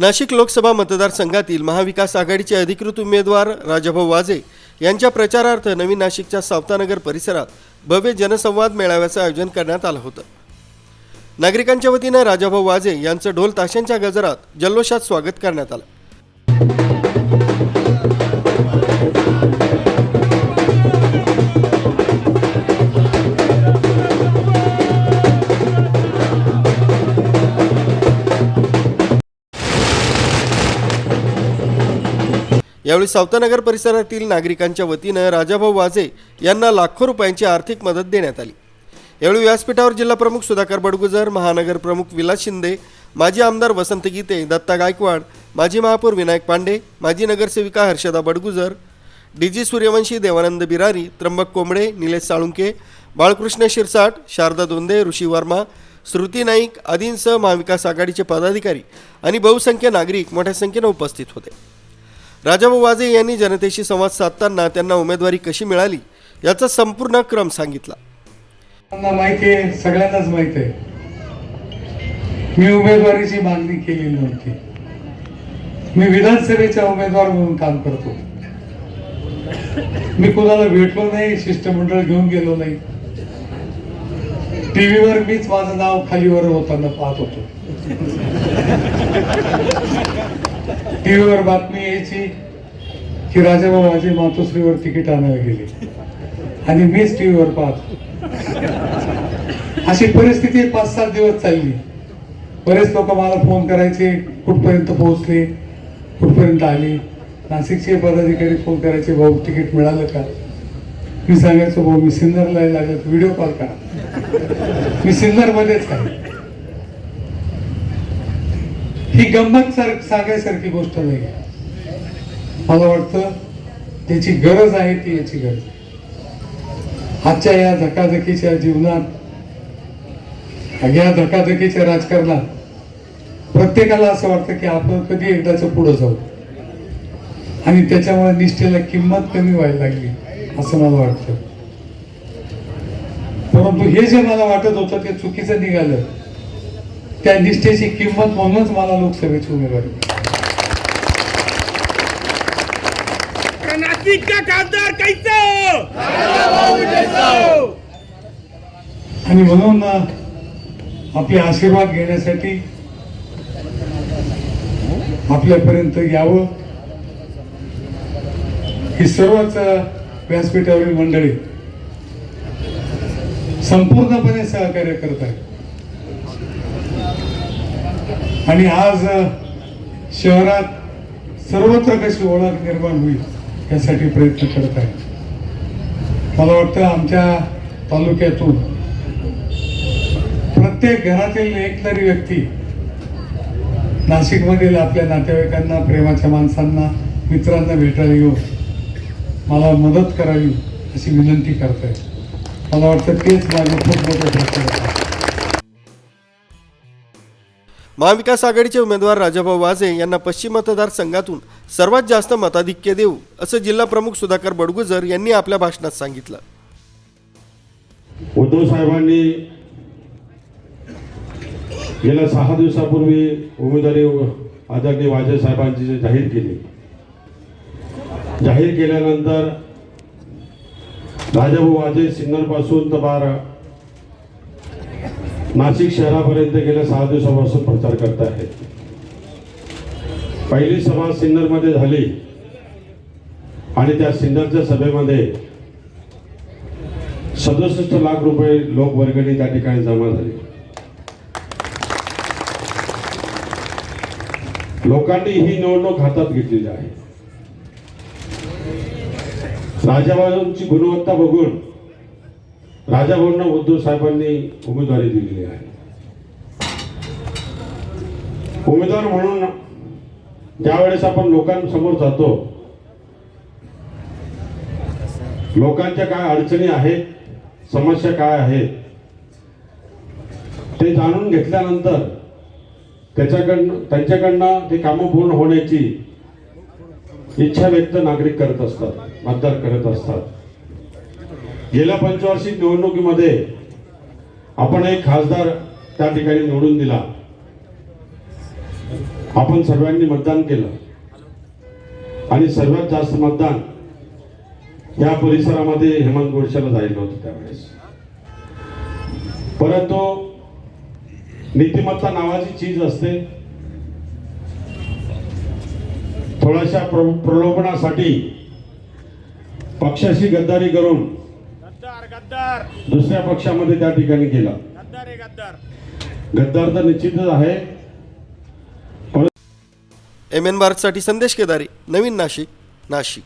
नाशिक लोकसभा मतदारसंघातील महाविकास आघाडीचे अधिकृत उमेदवार राजाभाऊ वाजे यांच्या प्रचारार्थ नवीन नाशिकच्या सावतानगर परिसरात भव्य जनसंवाद मेळाव्याचं आयोजन करण्यात आलं होतं. नागरिकांच्या वतीनं राजाभाऊ वाजे यांचं ढोल ताशांच्या गजरात जल्लोषात स्वागत करण्यात आलं. यावेळी सावतानगर परिसरातील नागरिकांच्या वतीनं राजाभाऊ वाजे यांना लाखो रुपयांची आर्थिक मदत देण्यात आली. यावेळी व्यासपीठावर जिल्हा प्रमुख सुधाकर बडगुजर महानगर प्रमुख विलास शिंदे माजी आमदार वसंत गीते दत्ता गायकवाड माजी महापौर विनायक पांडे माजी नगरसेविका हर्षदा बडगुजर डी जी सूर्यवंशी देवानंद बिरारी त्र्यंबक कोंबडे निलेश साळुंके बाळकृष्ण शिरसाट शारदा दोंदे ऋषी वर्मा श्रुती नाईक आदींसह महाविकास आघाडीचे पदाधिकारी आणि बहुसंख्य नागरिक मोठ्या संख्येनं उपस्थित होते. राजाभाऊ वाजे यांनी जनतेशी संवाद साधताना त्यांना उमेदवारी कशी मिळाली याचा संपूर्ण क्रम सांगितला. माहिती आहे सगळ्यांनाच माहीत आहे. मी उमेदवारीची मागणी केलेली नव्हती. मी विधानसभेचा उमेदवार म्हणून काम करतो. मी कोणाला भेटलो नाही शिष्टमंडळ घेऊन गेलो नाही. टीव्हीवर मीच माझं नाव खालीवर होताना पाहत होतो. टीव्हीवर बातमी यायची की राजाभाऊ माझे मातोश्रीवर तिकीट आणायला गेले. आणि मीच टीव्हीवर पाहतो. अशी परिस्थिती पाच सात दिवस चालली. बरेच लोक मला फोन करायचे कुठपर्यंत पोहोचले कुठपर्यंत आले? नाशिकचे पदाधिकारी फोन करायचे भाऊ तिकीट मिळालं का? मी सांगायचो भाऊ मी सिन्नरला लागलो व्हिडिओ कॉल करा. मी सिन्नरमध्येच आहे. ही गंमत सार सांगायसारखी गोष्ट नाही मला वाटतं त्याची गरज आहे ती याची गरज आहे. आजच्या या धकाधकीच्या जीवनात या धकाधकीच्या राजकारणात प्रत्येकाला असं वाटतं की आपण कधी एकदाच पुढं जाऊ. आणि त्याच्यामुळे निष्ठेला किंमत कमी व्हायला लागली असं मला वाटतं. परंतु हे जे मला वाटत होतं ते चुकीचं निघालं. त्या निष्ठेची किंमत म्हणूनच मला लोकसभेची उमेदवारी खासदार आणि म्हणून अं, आपले आशीर्वाद घेण्यासाठी आपल्यापर्यंत यावं. ही सर्वच व्यासपीठावरील मंडळी संपूर्णपणे सहकार्य करत आहे आणि आज शहरात सर्वत्र कशी ओळख निर्माण होईल यासाठी प्रयत्न करत आहे. मला वाटतं आमच्या तालुक्यातून प्रत्येक घरातील एक तरी व्यक्ती नाशिकमधील आपल्या नातेवाईकांना प्रेमाच्या माणसांना मित्रांना भेटायला येऊन मला मदत करावी अशी विनंती करत आहे. मला वाटतं तेच माझं खूप मोठे महाविकास आघाडीचे उमेदवार राजाभाऊ वाजे यांना पश्चिम मतदारसंघातून सर्वात जास्त मताधिक्य देऊ असं जिल्हा प्रमुख सुधाकर बडगुजर यांनी आपल्या भाषणात सांगितलं. उद्धव साहेबांनी गेल्या सहा दिवसापूर्वी उमेदवारी आदरणीय वाजे साहेबांची जाहीर केली. जाहीर केल्यानंतर राजाभाऊ वाजे सिन्नरपासून तर बारा नाशिक शहरापर्यंत गेल्या सहा दिवसापासून प्रचार करत आहेत पहिली सभा सिन्नरमध्ये झाली. आणि त्या सिन्नरच्या सभेमध्ये सदुसष्ट लाख रुपये लोकवर्गणी त्या ठिकाणी जमा झाली. लोकांनी ही निवडणूक हातात घेतलेली आहे. राजाबाजूंची गुणवत्ता बघून राजाभाऊंना उद्धव साहेबांनी उमेदवारी दिलेली आहे. उमेदवार म्हणून ज्यावेळेस आपण लोकांसमोर जातो. लोकांच्या काय अडचणी आहेत समस्या काय आहेत ते जाणून घेतल्यानंतर त्याच्याकडनं त्यांच्याकडनं ते कामं पूर्ण होण्याची इच्छा व्यक्त नागरिक करत असतात मतदार करत असतात. गेल्या पंचवार्षिक निवडणुकीमध्ये आपण एक खासदार त्या ठिकाणी निवडून दिला. आपण सर्वांनी मतदान केलं. आणि सर्वात जास्त मतदान या परिसरामध्ये हेमंत गोडशाला जायला होतं त्यावेळेस. परंतु नीतिमत्ता नावाची चीज असते. थोड्याशा प्र- प्रलोभनासाठी पक्षाशी गद्दारी करून दुसऱ्या पक्षामध्ये त्या ठिकाणी गेला. गद्दार आहे गद्दार. गद्दार तर निश्चितच आहे. एम एन भारतसाठी संदेश केदारी नवीन नाशिक नाशिक.